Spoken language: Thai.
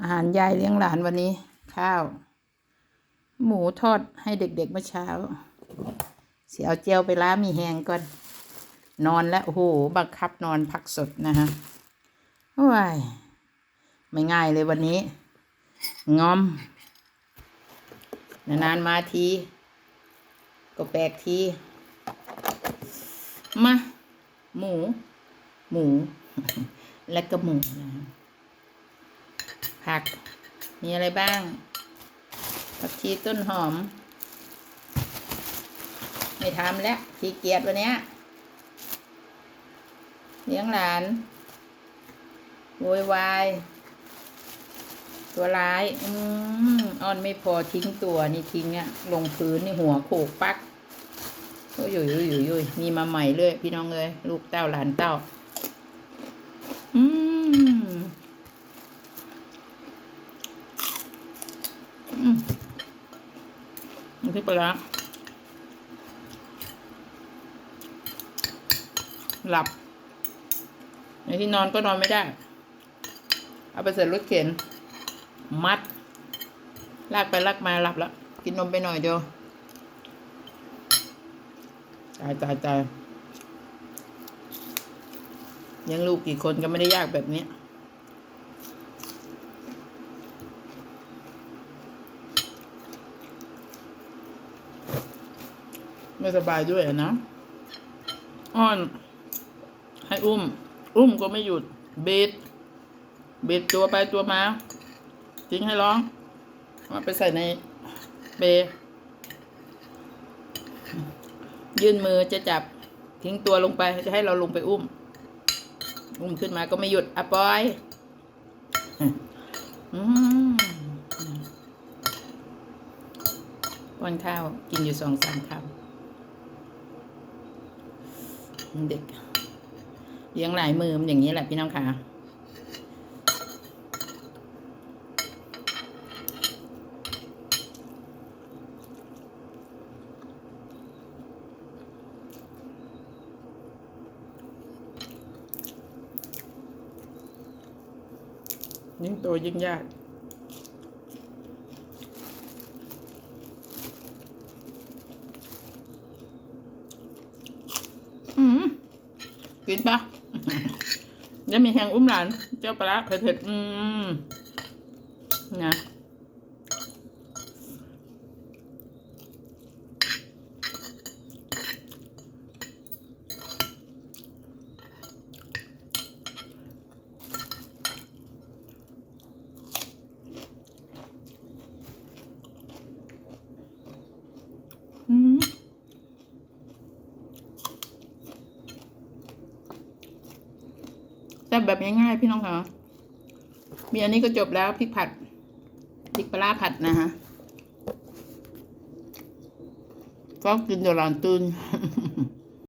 อาหารยายเลี้ยงหลานวันนี้ ข้าว หมูทอดให้เด็กๆเมื่อเช้า เสียเอาเจียวไปล้ามีแหงก่อน นอนแล้วโอ้โหบังคับนอนพักสดนะฮะโอ้ยไม่ง่ายเลยวันนี้ งอม นานๆมาที ก็แปลกที มา หมู หมู และก็หมูนะฮะ ผัก มีอะไรบ้างผักชีต้นหอม ไม่ทำแล้วขี้เกียจวันนี้ยเลี้ยงหลานโวยวาย ตัวร้าย อืมอ้อนไม่พอทิ้งตัวนี่ทิ้งอะลงพื้นนี่หัวโขกปักโอ้ยโยยโยยโยยโยยมีมาใหม่เลย พี่น้องเลยลูกเต้าหลานเต้า อืม อืม น้ำพริกปลาร้าหลับ ในที่นอนก็นอนไม่ได้ เอาไปใส่รถเข็น มัด ลากไปลากมาหลับแล้ว กินนมไปหน่อยเดียวตายตายตายยังลูกกี่คนก็ไม่ได้ยากแบบนี้ ไม่สบายด้วยนะ อ้อน ให้อุ้ม อุ้มก็ไม่หยุด เบดเบดตัวไปตัวมา ทิ้งให้ร้องมาไปใส่ในเบยื่นมือจะจับ ทิ้งตัวลงไป จะให้เราลงไปอุ้ม อุ้มขึ้นมาก็ไม่หยุดอะปอยอืมวันข้าว กินอยู่สองสามคำ เด็กเลี้ยงหลายมือมันอย่างนี้แหละพี่น้องคะยิ่งโตยิ่งยาก อืม กินปะยังมีแหงอุ้มหลาน เจ้าปลาร้าเผ็ดๆอืมนะ แซ่บแบบง่ายๆพี่น้องคะมีอันนี้ก็จบแล้วพริกผัดพริกปลาผัดนะฮะก็กินเดี๋ยวหลานตื่น